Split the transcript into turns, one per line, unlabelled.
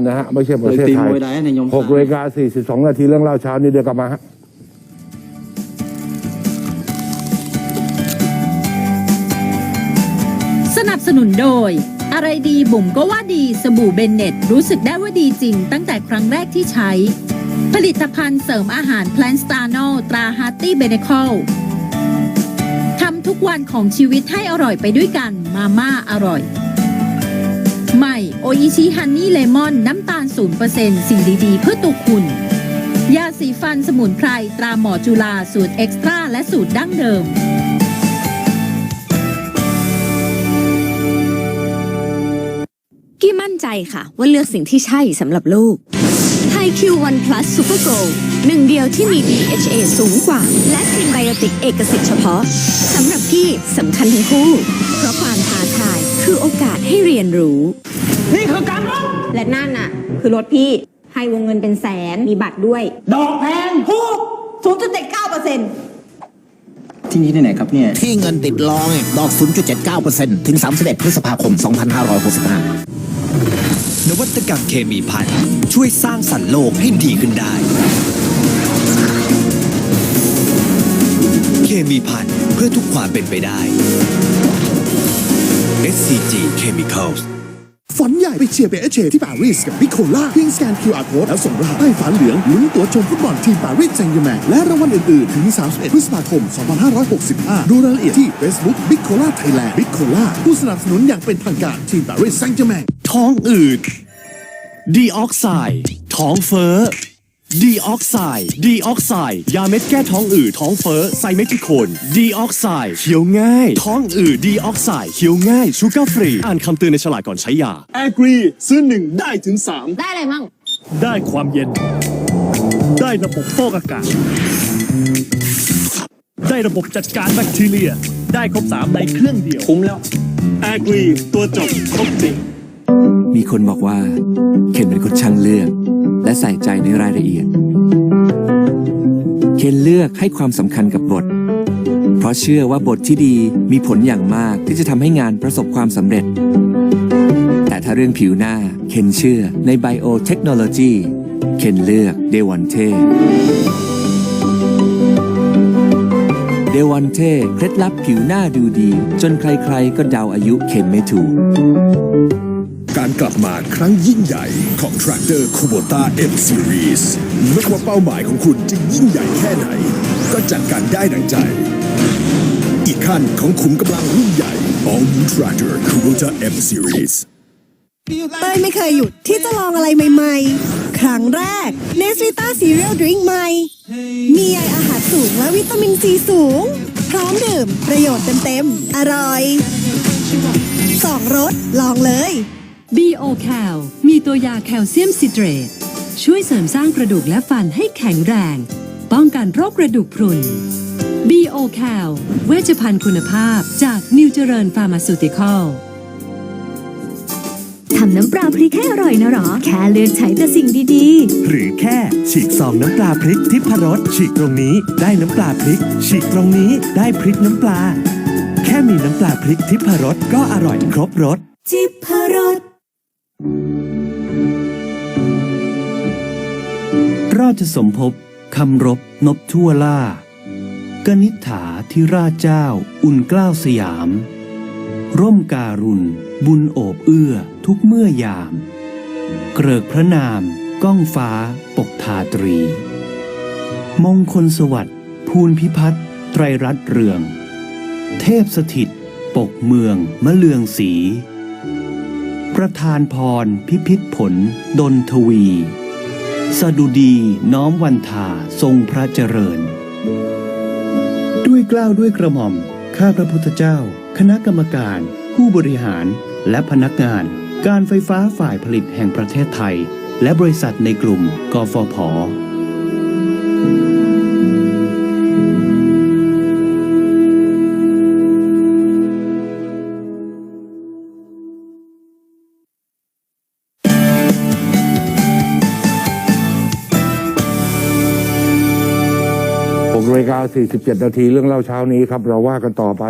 กันนะฮะ ไม่ใช่ประเทศ
ตี
ไท
ม
ย
วยได้ในยม
หกนาฬิกาสี่สิบสองนาทีเรื่องเล่าเช้านี้เดี๋ยวกลับมาฮะ
สนับสนุนโดย อะไรดีบุ๋มก็ว่าดีสบู่เบนเน็ต รู้สึกได้ว่าดีจริง ตั้งแต่ครั้งแรกที่ใช้ ผลิตภัณฑ์เสริมอาหาร Plant s t a r n o ตราฮาร์ตี้เบเนคอลทำทุกวันของชีวิตให้อร่อยไปด้วยกันมาม่าอร่อย ใหม่โออิชิฮันนี่เลมอนน้ำตาล 0%สิ่งดีๆ เพื่อตัวคุณ ยาสีฟันสมุนไพร ตราหมอจุฬาสูตรเอ็กซ์ตร้าและสูตรดั้งเดิม
กี้มั่นใจค่ะ ว่าเลือกสิ่งที่ใช่สำหรับลูกไทคิววันพลัสซูเปอร์โกลหนึ่งเดียวที่มี DHA สูงกว่า และซินไบโอติกเอกสิทธิ์เฉพาะสำหรับกี้สำคัญทั้งคู่ เพราะความท้าทายคือโอกาสให้เรียนรู้
นี่คือการรบและนั่นน่ะ คือรถพี่ให้วงเงินเป็นแสนมีบัตรด้วย
ดอกแพง
ถูกศูนย์จุดเจ็ดเก้าเปอร์เซ็นต์
ที่นี่ที่ไหนครับเนี่ย
ที่เงินติดล้อไงดอก 0.79%ถึง 31 พฤษภาคม 2565
นวัตกรรมเคมีพันธุ์ช่วยสร้างสรรค์โลกให้ดีขึ้นได้ เคมีพันธุ์เพื่อทุกความเป็นไปได้ SCG Chemicals
ฝันใหญ่ไปเชียร์เปเชที่ปารีสกับวิโคล่าเพียงสแกน QR Code แล้วส่งรหัสใต้ฝาเหลืองลุ้นตั๋วชมฟุตบอลทีมปารีสแซงต์แร์แมงและรางวัลอื่นๆ ถึง 31 พฤษภาคม 2565 ดูรายละเอียดที่ Facebook บิโคล่าไทยแลนด์บิโคล่าผู้สนับสนุนอย่างเป็นทางการทีมปารีสแซงต์แร์แมง
ท้องอืดดีออกไซด์ท้องเฟ้อ ดีออกไซด์ดีออกไซด์ยาเม็ดแก้ท้องอืดท้องเฟ้อไซเมทิโคนดีออกไซด์เคี้ยวง่าย ท้องอืดดีออกไซด์เคี้ยวง่ายชูการ์ฟรี อ่านคำเตือนในฉลากก่อนใช้ยา
แอกรีซื้อหนึ่งได้ถึง3
ได้อะไรมั่ง
ได้ความเย็น ได้ระบบฟอกอากาศ ได้ระบบจัดการแบคทีเรีย ได้ครบสามในเครื่องเดียว
คุ้มแล้ว
แอกรีตัวจบครบจริง
มีคนบอกว่าเคนเป็นคนช่างเลือก และใส่ใจในรายละเอียด เคนเลือกให้ความสำคัญกับบท เพราะเชื่อว่าบทที่ดีมีผลอย่างมากที่จะทำให้งานประสบความสำเร็จ แต่ถ้าเรื่องผิวหน้า เคนเชื่อในไบโอเทคโนโลยีเคนเลือกเดวอนเทเดวอนเทเคล็ดลับผิวหน้าดูดี จนใครๆก็เดาอายุเคนไม่ถูก
การกลับมาครั้งยิ่งใหญ่ของ Tractor Kubota M Series ไม่ว่าเป้าหมายของคุณจะยิ่งใหญ่แค่ไหน ก็จัดการได้ดังใจ อีกขั้นของขุมกำลังรุ่นใหญ่ All New Tractor Kubota M Series
เต้ยไม่เคยหยุดที่จะลองอะไรใหม่ ๆ ครั้งแรกเนสวิต้าซีเรียลดริงใหม่ มีใยอาหารสูงและวิตามินซีสูง พร้อมดื่มประโยชน์เต็มๆ อร่อยสองรสลองเลย
BO Cal มีตัวยาแคลเซียมซิเตรตช่วยเสริมสร้างกระดูกและฟันให้แข็งแรง ป้องกันโรคกระดูกพรุน BO Cal เวชภัณฑ์คุณภาพจากนิวเจริญฟาร์มาซูติคอล
ทำน้ำปลาพริกให้อร่อยนะหรอ แค่เลือกใช้แต่สิ่งดี
หรือแค่ฉีกซองน้ำปลาพริกทิพรสฉีกตรงนี้ได้น้ำปลาพริก ฉีกตรงนี้ได้พริกน้ำปลา แค่มีน้ำปลาพริกทิพรสก็อร่อยครบรส
ๆจิบพรส
ราชสมภพคำรบนบทั่วล่ากนิษฐาธิราชเจ้า อุ่นกล้าวสยาม ร่มการุณ บุญโอบเอื้อทุกเมื่อยาม เกริกพระนามก้องฟ้า ปกทาตรี มงคลสวัสดิ์ภูลพิพัฒน์ไตรรัตเรือง เทพสถิต ปกเมืองมะเลืองสี ประธานพรพิพิธผล ดนทวี สดุดีน้อมวันทาทรงพระเจริญ ด้วยกล้าวด้วยกระหม่อม ข้าพระพุทธเจ้า คณะกรรมการ ผู้บริหารและพนักงาน การไฟฟ้าฝ่ายผลิตแห่งประเทศไทย และบริษัทในกลุ่ม กฟผ
6นาฬิกา47 นาทีเรื่องเล่าเช้านี้ครับ เราว่ากันต่อไป